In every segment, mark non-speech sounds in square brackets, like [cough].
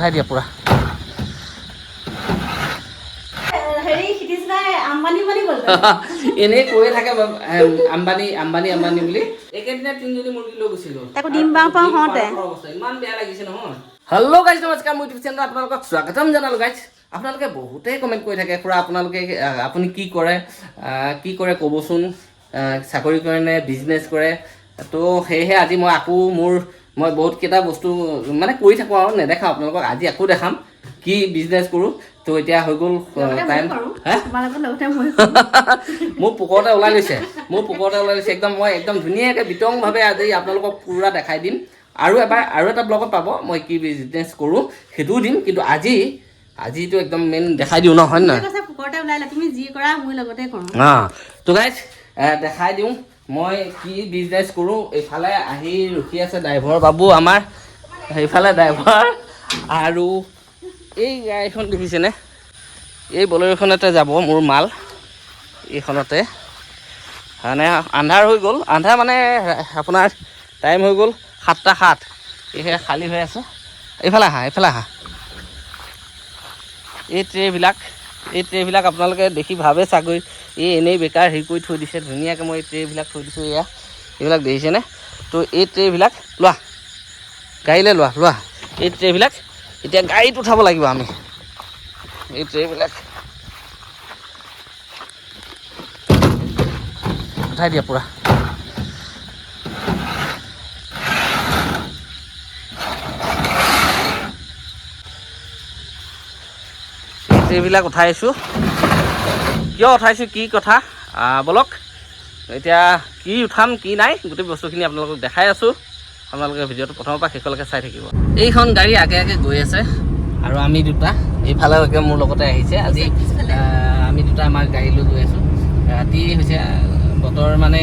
উঠাই দিয়া পূৰা। হেৰি ক্ষিতিজ দাই আম্বানী বুলি গ'ল [laughs] এনেই কৈয়ে থাকে বা- এম, আম্বানী আম্বানী আম্বানী বুলি। একেদিনাই তিনিজনী মুৰ্গী লৈ গুচিলো তাকো ডিম পাওঁ পাওঁ হওঁতে। ইমান বেয়া লাগিছে নহয়। হেল্ল' গাইজ নমস্কাৰ। মোৰ ইউটিউব চেনেলত আপোনালোকক স্বাগতম জনালোঁ গাইজ আপোনালোকে বহুতেই কমেণ্ট কৰি থাকে খুৰা আপোনালোকে আপুনি কি কৰে? কি কৰে ক'বচোন? চাকৰি কৰে নে বিজনেছ কৰে। তো সেয়েহে আজি মই আকৌ মোৰ মই বহুতকেইটা বস্তু মানে কৰি থাকোঁ আৰু নেদেখাওঁ আপোনালোকক আজি আকৌ দেখাম কি বিজনেছ কৰোঁ। তো এতিয়া হৈ গ'ল টাইম [laughs] মোৰ পোকৰতে ওলাই লৈছে মোৰ পোকৰতে ওলাই লৈছে। একদম মই একদম ধুনীয়াকৈ বিতংভাৱে আজি আপোনালোকক পূৰা দেখাই দিম। আৰু এবাৰ আৰু এটা ব্লগত পাব মই কি বিজনেছ কৰোঁ সেইটোও দিম। কিন্তু আজি আজিতো একদম মেইন দেখাই দিওঁ ন হয় নে নহয়? অঁ তো গাইজ দেখাই দিওঁ। মই কি বিজনেছ কৰোঁ, এইফালে আহি ৰখি আছে ড্ৰাইভৰ বাবু আমাৰ। সেইফালে ড্ৰাইভাৰ আৰু এই গাড়ীখন দেখিছেনে? এই বলেৰোখনতে যাব মোৰ মাল, এইখনতে। মানে আন্ধাৰ হৈ গ'ল, আন্ধাৰ মানে আপোনাৰ টাইম হৈ গ'ল সাতটা সাত। এইহে খালী হৈ আছে। এইফালে আহা এইফালে আহা। এই ট্ৰেবিলাক এই ট্ৰেবিলাক আপোনালোকে দেখি ভাবে চাগৈ। এই এনেই বেকাৰ হেৰি কৰি থৈ দিছে ধুনীয়াকৈ মই এই ট্ৰেবিলাক থৈ দিছোঁ এয়া। এইবিলাক দেখিছেনে? তো এই ট্ৰেবিলাক লোৱা। গাড়ীলৈ লোৱা লোৱা। এই ট্ৰেবিলাক এতিয়া গাড়ীত উঠাব লাগিব আমি। এই ট্ৰেবিলাক উঠাই দিয়া পূৰা। ট্ৰেবিলাক উঠাইছোঁ কিয় উঠাইছোঁ, কি কথা? বলক। এতিয়া কি উঠাম, কি নাই, গোটেই বস্তুখিনি আপোনালোকক দেখাই আছোঁ। আপোনালোকে ভিডিঅ'টো প্ৰথমৰ পৰা শেষলৈকে চাই থাকিব। এইখন গাড়ী আগে আগে গৈ আছে, আৰু আমি দুটা, এইফালে একে মোৰ লগতে আহিছে। আজি আমি দুটা আমাৰ গাড়ী লৈ গৈ আছোঁ। ৰাতি হৈছে বতৰ মানে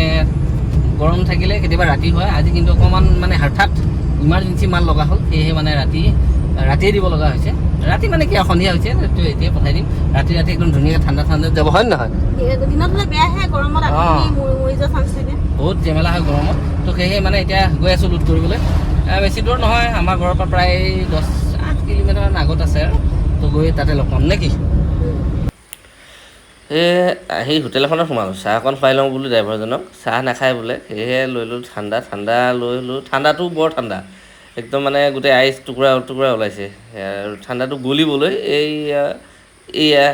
গৰম থাকিলে কেতিয়াবা ৰাতি হয়। আজি কিন্তু অকণমান মানে হঠাৎ ইমাৰ্জেঞ্চি মাল লগা হ'ল। সেয়েহে মানে ৰাতি, ৰাতিয়ে দিব লগা হৈছে। ৰাতি মানে কি সন্ধিয়া হৈছে তো এতিয়াই পঠাই দিম। ৰাতি ৰাতি একদম ধুনীয়াকৈ ঠাণ্ডা ঠাণ্ডাত যাব হয় নে নহয়? দিনত বেয়াহে গৰমত বহুত জেমেলা হয় গৰমত। তো সেয়েহে মানে এতিয়া গৈ আছোঁ লোড কৰিবলৈ। বেছি দূৰ নহয় আমাৰ ঘৰৰ পৰা প্ৰায় দহ আঠ কিলোমিটাৰমান আগত আছে আৰু। তো গৈ তাতে লগ পাম নে কি? এই আহি হোটেল এখনত সোমালোঁ। চাহ অকণ খুৱাই লওঁ বোলো ড্ৰাইভাৰজনক। চাহ নাখায় বোলে সেয়েহে লৈ ল'লোঁ ঠাণ্ডা। ঠাণ্ডা লৈ ল'লোঁ। ঠাণ্ডাটো বৰ ঠাণ্ডা। একদম মানে গোটেই আইচ টুকুৰা টুকুৰা ওলাইছে। আৰু ঠাণ্ডাটো গলিবলৈ এই এইয়া,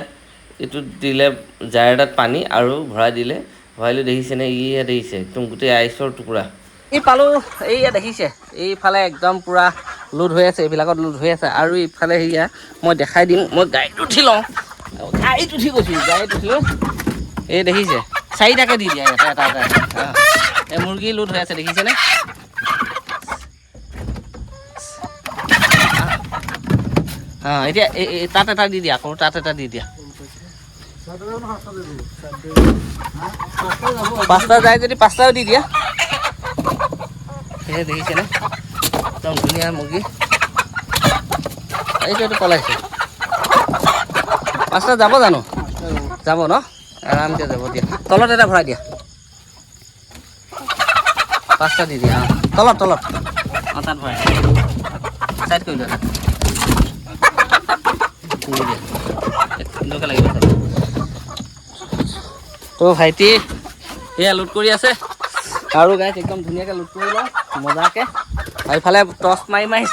এইটো দিলে জাৰ এটাত পানী আৰু ভৰাই দিলে। ভৰাই লৈ দেখিছেনে ইয়া দেখিছে, একদম গোটেই আইচৰ টুকুৰা। এই পালোঁ, এইয়া দেখিছে। এইফালে একদম পূৰা লোড হৈ আছে, এইবিলাকত লোড হৈ আছে। আৰু ইফালে সেয়া মই দেখাই দিম, মই গাড়ীত উঠি লওঁ। গাড়ীত উঠি গৈছোঁ, গাড়ীত উঠিলোঁ এই দেখিছে, চাৰিটাকে দি দিয়া এটা এটা। এটা। এই মুৰ্গী লোড হৈ আছে, দেখিছেনে? অঁ এতিয়া এটা দি দিয়া আকৌ তাত এটা দি দিয়া। পাঁচটা যায় যদি পাঁচটাও দি দিয়া। সেয়ে দেখিছেনে, একদম ধুনীয়া মুৰ্গী এইটো এইটো পলাইছে। পাঁচটা যাব জানো? যাব ন? আৰামকৈ যাব দিয়া। তলত এটা ভৰাই দিয়া। পাঁচটা দি দিয়া, অঁ। তলত তলত। অঁ, তাত ভৰাই চাইড কৰি দিয়া তাত দি দিয়া সুন্দৰকৈ লাগিব তাত তো ভাইটি এয়া লোড কৰি আছে। আৰু গাইছ একদম ধুনীয়াকৈ লোড কৰি লওঁ মজাকৈ। আৰু ইফালে টৰ্চ মাৰি মাৰি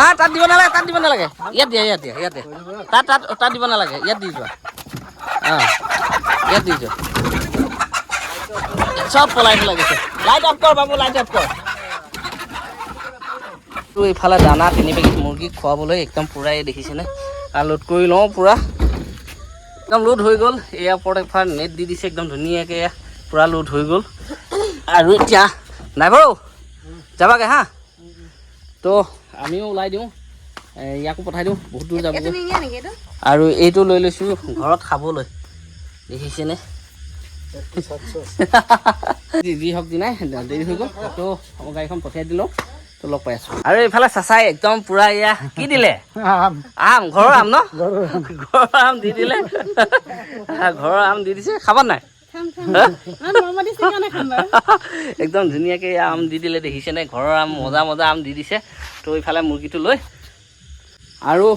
আহ তাত দিব নালাগে তাত দিব নালাগে। ইয়াত দিয়া ইয়াত দিয়া ইয়াত দিয়া। তাত তাত তাত দিব নালাগে ইয়াত দি যোৱা। অঁ ইয়াত দি যোৱা। চব পলাই পেলাই গৈছে। লাইট অফ কৰ বাবু লাইট অফ কৰ। তো এইফালে দানা তিনি পেকেট মুৰ্গীক খুৱাবলৈ একদম পূৰাই দেখিছেনে আৰু লোড কৰি লওঁ পূৰা। একদম লোড হৈ গ'ল। এয়াৰ ওপৰত এফালে নেট দি দিছে একদম ধুনীয়াকৈ এয়া পূৰা লোড হৈ গ'ল। আৰু এতিয়া নাই বাৰু? যাবাগে হা? তো আমিও ওলাই দিওঁ। ইয়াকো পঠাই দিওঁ। বহুত দূৰ যাব তুমি এইটো? আৰু এইটো লৈ লৈছোঁ ঘৰত খাবলৈ। দেখিছেনে [laughs] যি হওক দিনাই দেৰি হৈ গ'ল। তো গাড়ীখন পঠিয়াই দিলোঁ। তো লগ পাই আছোঁ। আৰু এইফালে চাচাই একদম পূৰা এয়া কি দিলে? আম। ঘৰৰ আম ন? ঘৰৰ আম। দি দিলে। ঘৰৰ আম দি দিছে খাব নাই? একদম ধুনীয়াকৈ আম দি দিলে দেখিছেনে ঘৰৰ আম মজা মজা আম দি দিছে। তো ইফালে মুৰ্গীটো লৈ। আৰু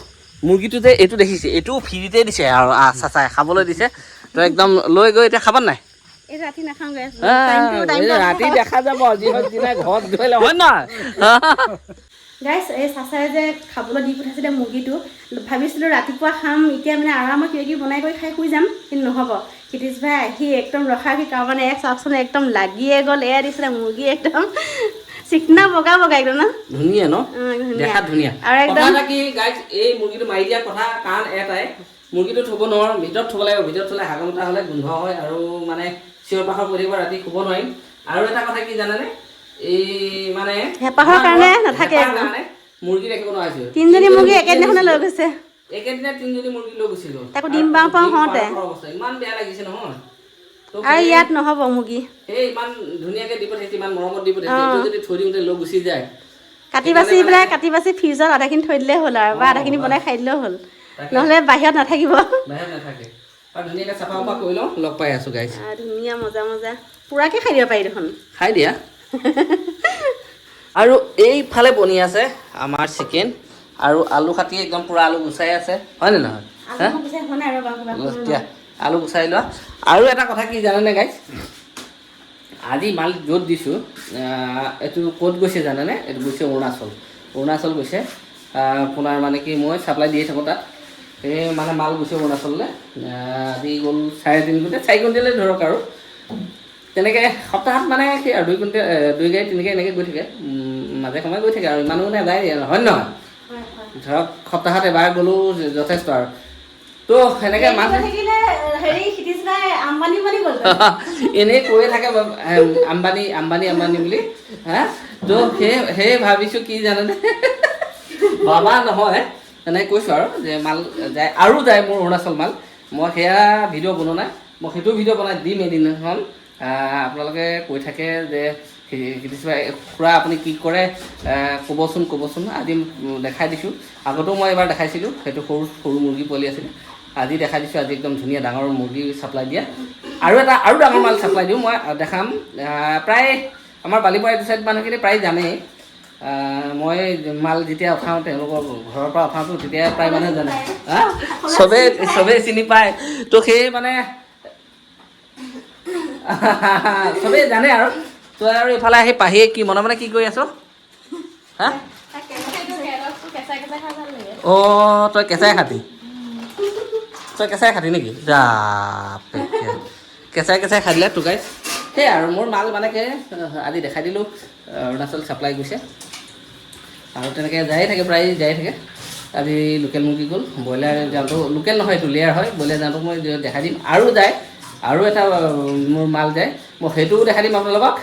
মুৰ্গীটো যে এইটো দেখিছে এইটো ফ্ৰীতে দিছে আৰু চাচাই খাবলৈ দিছে। তো একদম লৈ গৈ এতিয়া খাবা নাই? ৰাতি দেখা যাব যিহত দিনা ঘৰত গৈ লয়, হয় নহয়? [laughs] গাইছ এই চাচাই যে খাবলৈ দি পঠাইছিলে মুৰ্গীটো ভাবিছিলোঁ ৰাতিপুৱা খাম এতিয়া মানে আৰামত কিবা কিবি বনাই কৰি খাই শুই যাম কিন্তু নহ'ব। কৃতিশ ভাই আহি একদম ৰখা কি কাৰণে এক চাওকচোন একদম লাগিয়ে গ'ল এয়া দিছিলে মুৰ্গী একদম। [laughs] চিকনা বগা বগা একদম ন? ধুনীয়া ন। দেখাত ধুনীয়া। আৰু একদম- এই মুৰ্গীটো মাৰি দিয়া কথা কাৰণ এটাই। মুৰ্গীটো থ'ব নোৱাৰোঁ ভিতৰত থ'ব লাগিব ভিতৰত থ'লে হাগমতা হ'লে গোন্ধ হয় আৰু মানে চিঞৰ বাখৰ কৰি থাকিব ৰাতি শুব নোৱাৰিম। আৰু এটা কথা কি জানানে? এই মানে হেঁপাহৰ কাৰণে নাথাকে মুৰ্গী ৰাখিব নোৱাৰিছোঁ। তিনিজনী মুৰ্গী একেদিনাখনে লৈ গৈছে। একেদিনাই তিনিজনী মুৰ্গী লৈ গুচি গ'ল তাকো ডিম পাওঁ পাওঁ হওঁতে। ইমান বেয়া লাগিছে নহয়। আৰু ইয়াত নহ'ব মুৰ্গী। সেই ইমান ধুনীয়াকে দি পঠাইছে ইমান মৰমত দি পঠাইছে যদি থৈ দিওঁতে লৈ গুচি যায়। কাটি বাচি পেলাই কাটি বাচি ফ্ৰিজত আধাখিনি থৈ দিলেই হ'ল আৰু বা আধাখিনি বনাই খাই দিলেও হ'ল। নহ'লে বাহিৰত নাথাকিব। বাহিৰত নাথাকে। ধুনীয়াকৈ চাফা চাফা কৰি লওঁ লগ পাই আছোঁ গাইছ ধুনীয়া মজা মজা। পূৰাকৈ খাই দিব পাৰি দেখোন। খাই দিয়া। আৰু এইফালে বনি আছে আমাৰ চিকেন আৰু আলু কাটি একদম পূৰা আলু গুচাই আছে। হয়নে নহয়? হা? আলু গুচাই লোৱা। আৰু এটা কথা কি জানেনে গাইছ আজি মাল য'ত দিছোঁ এইটো ক'ত গৈছে জানেনে? এইটো গৈছে অৰুণাচল। অৰুণাচল গৈছে আপোনাৰ মানে কি মই ছাপ্লাই দিয়ে থাকোঁ তাত। সেই মানে মাল অৰুণাচললৈ আহ, আজি গ'ল চাৰে তিনি কুইণ্টেল চাৰি কুইণ্টেলে ধৰক আৰু। তেনেকৈ সপ্তাহত মানে কি আৰু দুই কুইণ্টেল দুই গাড়ী তিনি গাড়ী এনেকৈ গৈ থাকে মাজে সময়ে গৈ থাকে আৰু ইমানো নাযায় হয় নহয়? হয়, হয়। ধৰক সপ্তাহত এবাৰ গ'লেও যথেষ্ট আৰু। তো সেনেকৈ এই গ'ল এনেই কৈয়ে থাকে আম্বানী আম্বানী আম্বানী বুলি হা? তো সেই সেই ভাবিছোঁ কি জানেনে? [laughs] বাবা নহয়। এনেকৈ কৈছোঁ আৰু যে মাল যায় আৰু যায় মোৰ অৰুণাচল মাল। মই সেয়া ভিডিঅ' বনোৱা মই সেইটো ভিডিঅ' বনাই দিম এদিনাখন। আপোনালোকে কৈ থাকে যে খুৰা আপুনি কি কৰে ক'বচোন ক'বচোন। আজি দেখাই দিছোঁ। আগতেও মই এবাৰ দেখাইছিলোঁ। সেইটো সৰু সৰু মুৰ্গী পোৱালি আছিলে। আজি দেখাই দিছোঁ। আজি একদম ধুনীয়া ডাঙৰ মুৰ্গী চাপ্লাই দিয়া। আৰু এটা আৰু ডাঙৰ মাল চাপ্লাই দিওঁ মই। দেখাম। প্ৰায় আমাৰ বালিপাৰা এইটো চাইড মানুহখিনি প্ৰায় জানেই। মই মাল যেতিয়া উঠাওঁ তেওঁলোকৰ ঘৰৰ পৰা উঠাওঁতো তেতিয়া প্ৰায় মানুহে জানে হা চবেই চিনি পায়। তো সেই মানে চবেই জানে আৰু। তই আৰু ইফালে আহি পাহিয়ে কি মনে মনে কি কৰি আছ? অঁ তই কেঁচাই খাতি তই কেঁচাই খাতি নেকি। কেঁচাই কেঁচাই খাই দিলে টুকাই সেই আৰু মোৰ মাল মানে আজি দেখাই দিলোঁ অৰুণাচল ছাপ্লাই গৈছে। আৰু তেনেকৈ যায়ে থাকে প্ৰায় যায়ে থাকে। আজি লোকেল মুৰ্গী গ'ল ব্ৰইলাৰ যাওঁতো লোকেল নহয় এইটো লেয়াৰ হয় ব্ৰইলাৰ যাওঁতো মই দেখাই দিম। আৰু যায় আৰু এটা মোৰ মাল যায় মই সেইটোও দেখাই দিম আপোনালোকক।